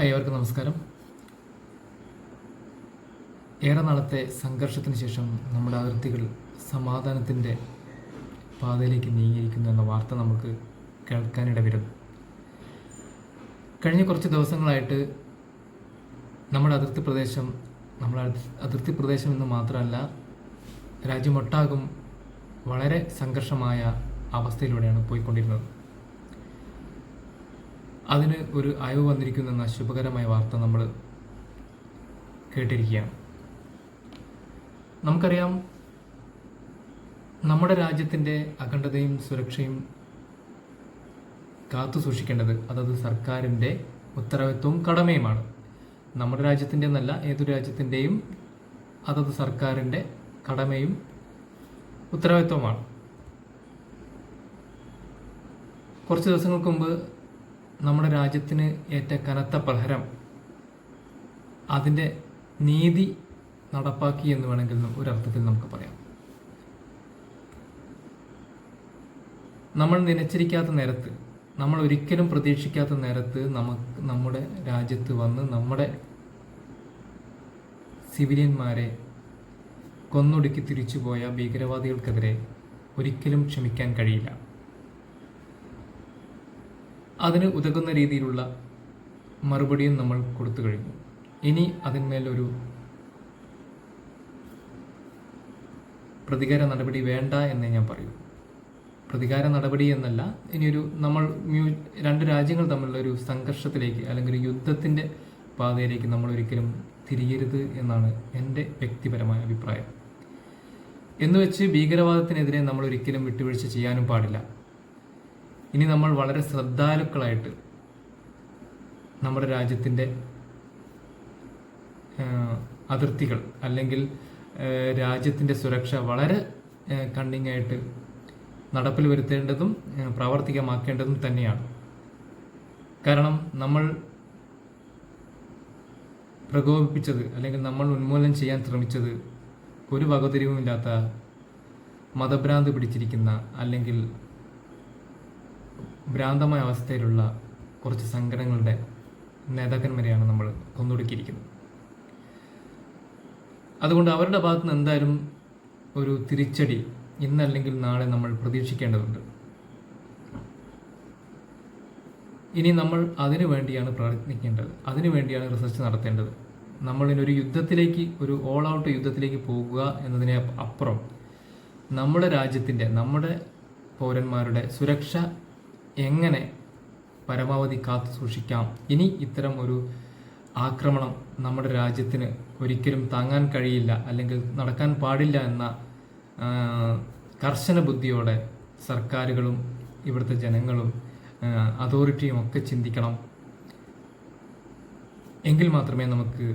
Hi അവർക്ക് നമസ്കാരം. ഏറെ നാളത്തെ സംഘർഷത്തിന് ശേഷം നമ്മുടെ അതിർത്തികൾ സമാധാനത്തിന്റെ പാതയിലേക്ക് നീങ്ങിയിരിക്കുന്നു എന്ന വാർത്ത നമുക്ക് കേൾക്കാനിട വരുന്നു കഴിഞ്ഞ കുറച്ച് ദിവസങ്ങളായിട്ട് നമ്മുടെ അതിർത്തി പ്രദേശം നമ്മുടെ അതിർത്തി പ്രദേശം എന്ന് മാത്രമല്ല രാജ്യമൊട്ടാകും വളരെ സംഘർഷമായ അവസ്ഥയിലൂടെയാണ് പോയിക്കൊണ്ടിരുന്നത്. അതിന് ഒരു അയവ് വന്നിരിക്കുന്നു ശുഭകരമായ വാർത്ത നമ്മൾ കേട്ടിരിക്കുകയാണ്. നമുക്കറിയാം നമ്മുടെ രാജ്യത്തിന്റെ അഖണ്ഡതയും സുരക്ഷയും കാത്തു സൂക്ഷിക്കേണ്ടത് അതത് സർക്കാരിന്റെ ഉത്തരവാദിത്വവും കടമയുമാണ്. നമ്മുടെ രാജ്യത്തിന്റെ എന്നല്ല ഏതൊരു രാജ്യത്തിന്റെയും അതത് സർക്കാരിന്റെ കടമയും ഉത്തരവാദിത്വമാണ് കുറച്ച് ദിവസങ്ങൾക്ക് മുമ്പ് നമ്മുടെ രാജ്യത്തിന് ഏറ്റ കനത്ത പ്രഹരം അതിന്റെ നീതി നടപ്പാക്കി എന്ന് വേണമെങ്കിൽ ഒരർത്ഥത്തിൽ നമുക്ക് പറയാം. നമ്മൾ നനച്ചിരിക്കാത്ത നേരത്ത് നമ്മൾ ഒരിക്കലും പ്രതീക്ഷിക്കാത്ത നേരത്ത് നമുക്ക് നമ്മുടെ രാജ്യത്ത് വന്ന് നമ്മുടെ സിവിലിയന്മാരെ കൊന്നൊടുക്കി തിരിച്ചുപോയ ഭീകരവാദികൾക്കെതിരെ ഒരിക്കലും ക്ഷമിക്കാൻ കഴിയില്ല. അതിന് ഉതകുന്ന രീതിയിലുള്ള മറുപടിയും നമ്മൾ കൊടുത്തു കഴിഞ്ഞു. ഇനി അതിന്മേലൊരു പ്രതികാര നടപടി വേണ്ട എന്നേ ഞാൻ പറയൂ. പ്രതികാര നടപടി എന്നല്ല ഇനിയൊരു നമ്മൾ മ്യൂ രണ്ട് രാജ്യങ്ങൾ തമ്മിലുള്ള ഒരു സംഘർഷത്തിലേക്ക് അല്ലെങ്കിൽ ഒരു യുദ്ധത്തിന്റെ പാതയിലേക്ക് നമ്മൾ ഒരിക്കലും തിരിയരുത് എന്നാണ് എന്റെ വ്യക്തിപരമായ അഭിപ്രായം. എന്നുവെച്ച് ഭീകരവാദത്തിനെതിരെ നമ്മൾ ഒരിക്കലും വിട്ടുവീഴ്ച ചെയ്യാനും പാടില്ല. ഇനി നമ്മൾ വളരെ ശ്രദ്ധാലുക്കളായിട്ട് നമ്മുടെ രാജ്യത്തിന്റെ അതിർത്തികൾ അല്ലെങ്കിൽ രാജ്യത്തിന്റെ സുരക്ഷ വളരെ കണ്ണിങ് ആയിട്ട് നടപ്പിൽ വരുത്തേണ്ടതും പ്രാവർത്തികമാക്കേണ്ടതും തന്നെയാണ്. കാരണം നമ്മൾ പ്രകോപിപ്പിച്ചത് അല്ലെങ്കിൽ നമ്മൾ ഉന്മൂലനം ചെയ്യാൻ ശ്രമിച്ചത് ഒരു വകതിരിവുമില്ലാത്ത മതഭ്രാന്ത് പിടിച്ചിരിക്കുന്ന അല്ലെങ്കിൽ ഭ്രാന്തമായ അവസ്ഥയിലുള്ള കുറച്ച് സംഘടനകളുടെ നേതാക്കന്മാരെയാണ് നമ്മൾ കൊന്നൊടുക്കിയിരിക്കുന്നത്. അതുകൊണ്ട് അവരുടെ ഭാഗത്ത് നിന്ന് എന്തായാലും ഒരു തിരിച്ചടി ഇന്നല്ലെങ്കിൽ നാളെ നമ്മൾ പ്രതീക്ഷിക്കേണ്ടതുണ്ട്. ഇനി നമ്മൾ അതിനു വേണ്ടിയാണ് പ്രയത്നിക്കേണ്ടത് അതിനു വേണ്ടിയാണ് റിസർച്ച് നടത്തേണ്ടത്. ഒരു യുദ്ധത്തിലേക്ക് ഒരു ഓൾ ഔട്ട് യുദ്ധത്തിലേക്ക് പോകുക എന്നതിനെ അപ്പുറം നമ്മുടെ രാജ്യത്തിന്റെ നമ്മുടെ പൗരന്മാരുടെ സുരക്ഷ എങ്ങനെ പരമാവധി കാത്തു സൂക്ഷിക്കാം? ഇനി ഇത്തരം ഒരു ആക്രമണം നമ്മുടെ രാജ്യത്തിന് ഒരിക്കലും താങ്ങാൻ കഴിയില്ല അല്ലെങ്കിൽ നടക്കാൻ പാടില്ല എന്ന കർശന ബുദ്ധിയോടെ സർക്കാരുകളും ഇവിടുത്തെ ജനങ്ങളും അതോറിറ്റിയും ഒക്കെ ചിന്തിക്കണം. എങ്കിൽ മാത്രമേ നമുക്ക്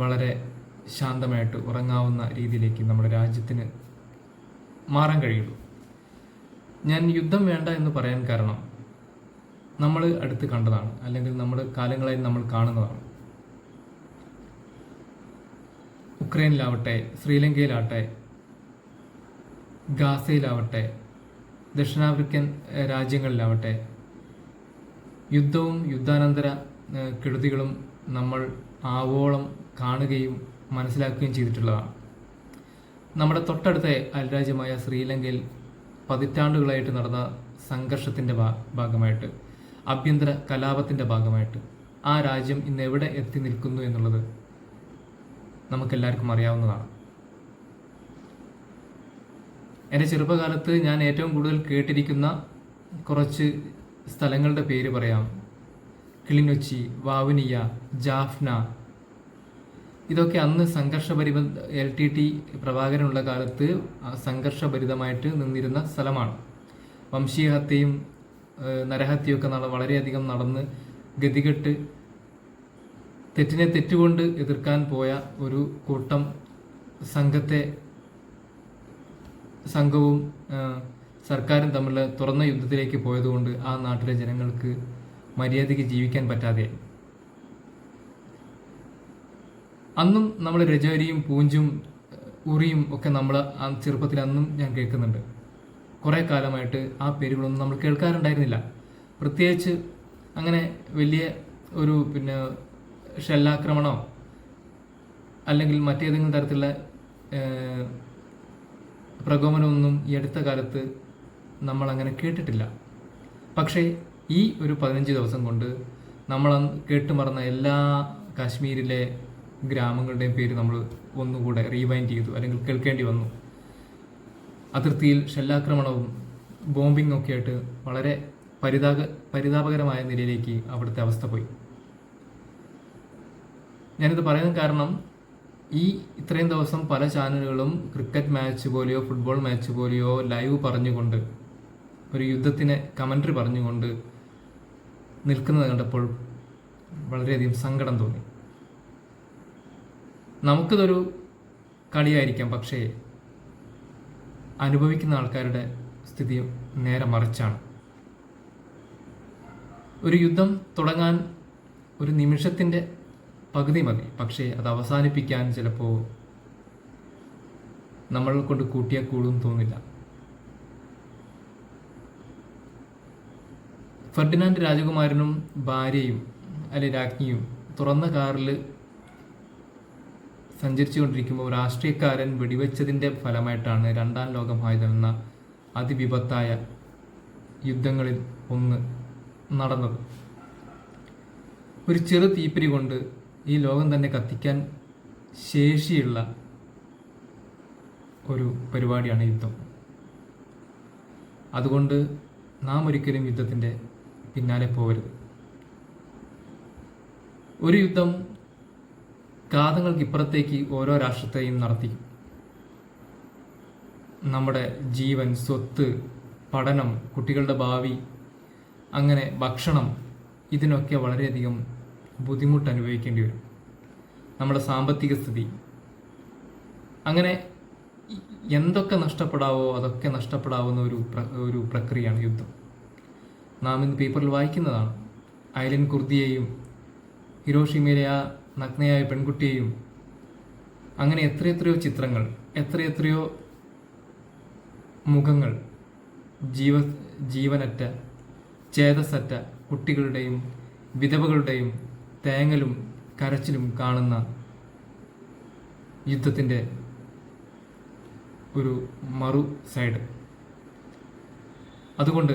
വളരെ ശാന്തമായിട്ട് ഉറങ്ങാവുന്ന രീതിയിലേക്ക് നമ്മുടെ രാജ്യത്തിന് മാറാൻ കഴിയുള്ളൂ. ഞാൻ യുദ്ധം വേണ്ട എന്ന് പറയാൻ കാരണം നമ്മൾ അടുത്ത് കണ്ടതാണ്. അല്ലെങ്കിൽ നമ്മൾ കാലങ്ങളായി നമ്മൾ കാണുന്നതാണ്. ഉക്രൈനിലാവട്ടെ ശ്രീലങ്കയിലാവട്ടെ ഗാസയിലാവട്ടെ ദക്ഷിണാഫ്രിക്കൻ രാജ്യങ്ങളിലാവട്ടെ യുദ്ധവും യുദ്ധാനന്തര കെടുതികളും നമ്മൾ ആവോളം കാണുകയും മനസ്സിലാക്കുകയും ചെയ്തിട്ടുള്ളതാണ്. നമ്മുടെ തൊട്ടടുത്ത അയൽരാജ്യമായ ശ്രീലങ്കയിൽ പതിറ്റാണ്ടുകളായിട്ട് നടന്ന സംഘർഷത്തിന്റെ ഭാഗമായിട്ട് ആഭ്യന്തര കലാപത്തിന്റെ ഭാഗമായിട്ട് ആ രാജ്യം ഇന്ന് എവിടെ എത്തി നിൽക്കുന്നു എന്നുള്ളത് നമുക്കെല്ലാവർക്കും അറിയാവുന്നതാണ്. എന്റെ ചെറുപ്പകാലത്ത് ഞാൻ ഏറ്റവും കൂടുതൽ കേട്ടിരിക്കുന്ന കുറച്ച് സ്ഥലങ്ങളുടെ പേര് പറയാം. കിളിനൊച്ചി വാവുനിയ ജാഫ്ന ഇതൊക്കെ അന്ന് സംഘർഷഭരിത എൽ ടി ടി പ്രഭാകരനുള്ള കാലത്ത് സംഘർഷഭരിതമായിട്ട് നിന്നിരുന്ന സ്ഥലമാണ്. വംശീയഹത്യയും നരഹത്യയൊക്കെ നട വളരെയധികം നടന്ന് ഗതികെട്ട് തെറ്റിനെ തെറ്റുകൊണ്ട് എതിർക്കാൻ പോയ ഒരു കൂട്ടം സംഘത്തെ സംഘവും സർക്കാരും തമ്മിൽ തുറന്ന യുദ്ധത്തിലേക്ക് പോയതുകൊണ്ട് ആ നാട്ടിലെ ജനങ്ങൾക്ക് മര്യാദയ്ക്ക് ജീവിക്കാൻ പറ്റാതെ അന്നും നമ്മൾ രജോരിയും പൂഞ്ചും ഉറിയും ഒക്കെ നമ്മൾ ആ ചെറുപ്പത്തിൽ അന്നും ഞാൻ കേൾക്കുന്നുണ്ട്. കുറേ കാലമായിട്ട് ആ പേരുകളൊന്നും നമ്മൾ കേൾക്കാറുണ്ടായിരുന്നില്ല. പ്രത്യേകിച്ച് അങ്ങനെ വലിയ ഒരു പിന്നെ ഷെല്ലാക്രമണമോ അല്ലെങ്കിൽ മറ്റേതെങ്കിലും തരത്തിലുള്ള പ്രകോപനമൊന്നും ഈ അടുത്ത കാലത്ത് നമ്മൾ അങ്ങനെ കേട്ടിട്ടില്ല. പക്ഷേ ഈ ഒരു പതിനഞ്ച് ദിവസം കൊണ്ട് നമ്മൾ കേട്ടു മറന്ന എല്ലാ കാശ്മീരിലെ ഗ്രാമങ്ങളുടെയും പേര് നമ്മൾ ഒന്നുകൂടെ റീവൈൻഡ് ചെയ്തു അല്ലെങ്കിൽ കേൾക്കേണ്ടി വന്നു. അതിർത്തിയിൽ ഷെല്ലാക്രമണവും ബോംബിംഗ് ഒക്കെ ആയിട്ട് വളരെ പരിതാപ പരിതാപകരമായ നിലയിലേക്ക് അവിടുത്തെ അവസ്ഥ പോയി. ഞാനിത് പറയാൻ കാരണം ഈ ഇത്രയും ദിവസം പല ചാനലുകളും ക്രിക്കറ്റ് മാച്ച് പോലെയോ ഫുട്ബോൾ മാച്ച് പോലെയോ ലൈവ് പറഞ്ഞുകൊണ്ട് ഒരു യുദ്ധത്തിന് കമൻട്രി പറഞ്ഞുകൊണ്ട് നിൽക്കുന്നത് കണ്ടപ്പോൾ വളരെയധികം സങ്കടം തോന്നി. നമുക്കിതൊരു കളിയായിരിക്കാം പക്ഷേ അനുഭവിക്കുന്ന ആൾക്കാരുടെ സ്ഥിതി നേരെ മറിച്ചാണ്. ഒരു യുദ്ധം തുടങ്ങാൻ ഒരു നിമിഷത്തിന്റെ പകുതി മതി പക്ഷേ അത് അവസാനിപ്പിക്കാൻ ചിലപ്പോൾ നമ്മൾ കൊണ്ട് കൂട്ടിയാൽ കൂടും തോന്നില്ല. ഫെർഡിനാൻഡ് രാജകുമാരനും ഭാര്യയും അല്ലെ രാജ്ഞിയും തുറന്ന കാറിൽ സഞ്ചരിച്ചുകൊണ്ടിരിക്കുമ്പോൾ രാഷ്ട്രീയക്കാരൻ വെടിവെച്ചതിന്റെ ഫലമായിട്ടാണ് രണ്ടാം ലോക മഹായുദ്ധം എന്ന അതിവിപത്തായ യുദ്ധങ്ങളിൽ ഒന്ന് നടന്നത്. ഒരു ചെറു തീപ്പിരി കൊണ്ട് ഈ ലോകം തന്നെ കത്തിക്കാൻ ശേഷിയുള്ള ഒരു പരിപാടിയാണ് യുദ്ധം. അതുകൊണ്ട് നാം ഒരിക്കലും യുദ്ധത്തിന്റെ പിന്നാലെ പോകരുത്. ഒരു യുദ്ധം കാതങ്ങൾക്ക് ഇപ്പുറത്തേക്ക് ഓരോ രാഷ്ട്രത്തെയും നടത്തി. നമ്മുടെ ജീവൻ സ്വത്ത് പഠനം കുട്ടികളുടെ ഭാവി അങ്ങനെ ഭക്ഷണം ഇതിനൊക്കെ വളരെയധികം ബുദ്ധിമുട്ട് അനുഭവിക്കേണ്ടി വരും. നമ്മുടെ സാമ്പത്തിക സ്ഥിതി. അങ്ങനെ എന്തൊക്കെ നഷ്ടപ്പെടാവോ അതൊക്കെ നഷ്ടപ്പെടാവുന്ന ഒരു ഒരു പ്രക്രിയയാണ് യുദ്ധം. നാം ഇന്ന് പേപ്പറിൽ വായിക്കുന്നതാണ്. ഐലൻ കുർദിയെയും ഹിരോഷിമയിലെ ആ നഗ്നയായ പെൺകുട്ടിയെയും അങ്ങനെ എത്രയെത്രയോ ചിത്രങ്ങൾ എത്രയെത്രയോ മുഖങ്ങൾ ജീവ ജീവനറ്റ ചേതസറ്റ കുട്ടികളുടെയും വിധവകളുടെയും തേങ്ങലും കരച്ചിലും കാണുന്ന യുദ്ധത്തിന്റെ ഒരു മറു സൈഡ്. അതുകൊണ്ട്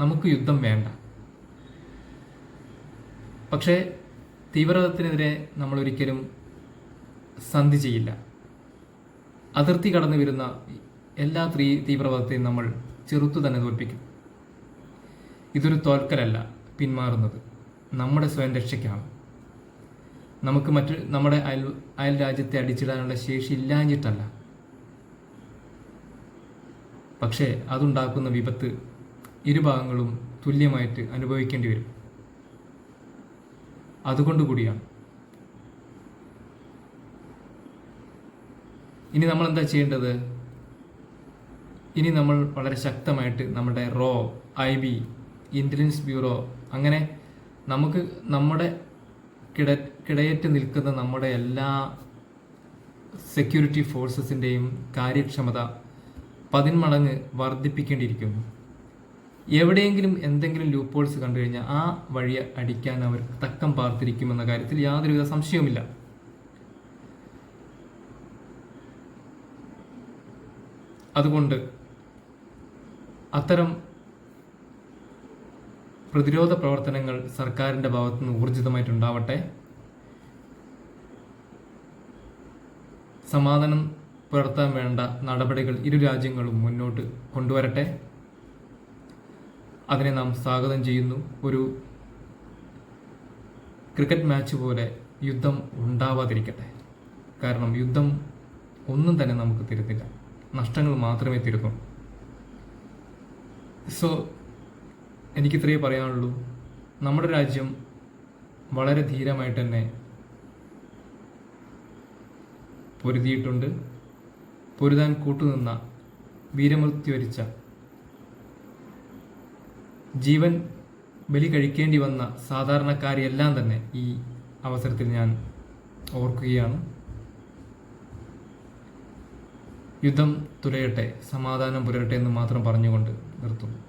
നമുക്ക് യുദ്ധം വേണ്ട. പക്ഷേ തീവ്രവാദത്തിനെതിരെ നമ്മൾ ഒരിക്കലും സന്ധി ചെയ്യില്ല. അതിർത്തി കടന്നു വരുന്ന എല്ലാ ത്രീ തീവ്രവാദത്തെയും നമ്മൾ ചെറുത്തു തന്നെ തോൽപ്പിക്കും. ഇതൊരു തോൽക്കലല്ല പിന്മാറുന്നത്. നമ്മുടെ സ്വയം രക്ഷയ്ക്കാണ്. നമുക്ക് മറ്റ് നമ്മുടെ അയൽ അയൽ രാജ്യത്തെ അടിച്ചിടാനുള്ള ശേഷി ഇല്ലാഞ്ഞിട്ടല്ല. പക്ഷേ അതുണ്ടാക്കുന്ന വിപത്ത് ഇരുഭാഗങ്ങളും തുല്യമായിട്ട് അനുഭവിക്കേണ്ടി വരും. അതുകൊണ്ട് കൂടിയാണ്. ഇനി നമ്മൾ എന്താ ചെയ്യേണ്ടത്? ഇനി നമ്മൾ വളരെ ശക്തമായിട്ട് നമ്മുടെ റോ ഐ ബി ഇന്റലിജൻസ് ബ്യൂറോ അങ്ങനെ നമുക്ക് നമ്മുടെ കിട കിടയറ്റ് നിൽക്കുന്ന നമ്മുടെ എല്ലാ സെക്യൂരിറ്റി ഫോഴ്സസിന്റെയും കാര്യക്ഷമത പതിന്മടങ്ങ് വർദ്ധിപ്പിക്കേണ്ടിയിരിക്കുന്നു. എവിടെയെങ്കിലും എന്തെങ്കിലും ലൂപ്പോൾസ് കണ്ടു കഴിഞ്ഞാൽ ആ വഴി അടിക്കാൻ അവർ തക്കം പാർത്തിരിക്കുമെന്ന കാര്യത്തിൽ യാതൊരുവിധ സംശയവുമില്ല. അതുകൊണ്ട് അത്തരം പ്രതിരോധ പ്രവർത്തനങ്ങൾ സർക്കാരിന്റെ ഭാഗത്തുനിന്ന് ഊർജിതമായിട്ടുണ്ടാവട്ടെ. സമാധാനം പുലർത്താൻ വേണ്ട നടപടികൾ ഇരു രാജ്യങ്ങളും മുന്നോട്ട് കൊണ്ടുവരട്ടെ. അതിനെ നാം സ്വാഗതം ചെയ്യുന്നു. ഒരു ക്രിക്കറ്റ് മാച്ച് പോലെ യുദ്ധം ഉണ്ടാവാതിരിക്കട്ടെ. കാരണം യുദ്ധം ഒന്നും തന്നെ നമുക്ക് തരുന്നില്ല നഷ്ടങ്ങൾ മാത്രമേ തരുന്നുള്ളൂ സോ എനിക്കിത്രയേ പറയാനുള്ളൂ. നമ്മുടെ രാജ്യം വളരെ ധീരമായിട്ട് തന്നെ പൊരുതിയിട്ടുണ്ട്. പൊരുതാൻ കൂട്ടുനിന്ന വീരമൃത്യു വരിച്ച ജീവൻ ബലി കഴിക്കേണ്ടി വന്ന സാധാരണക്കാരെയെല്ലാം തന്നെ ഈ അവസരത്തിൽ ഞാൻ ഓർക്കുകയാണ്. യുദ്ധം തുലയട്ടെ സമാധാനം പുലരട്ടെ എന്ന് മാത്രം പറഞ്ഞുകൊണ്ട് നിർത്തുന്നു.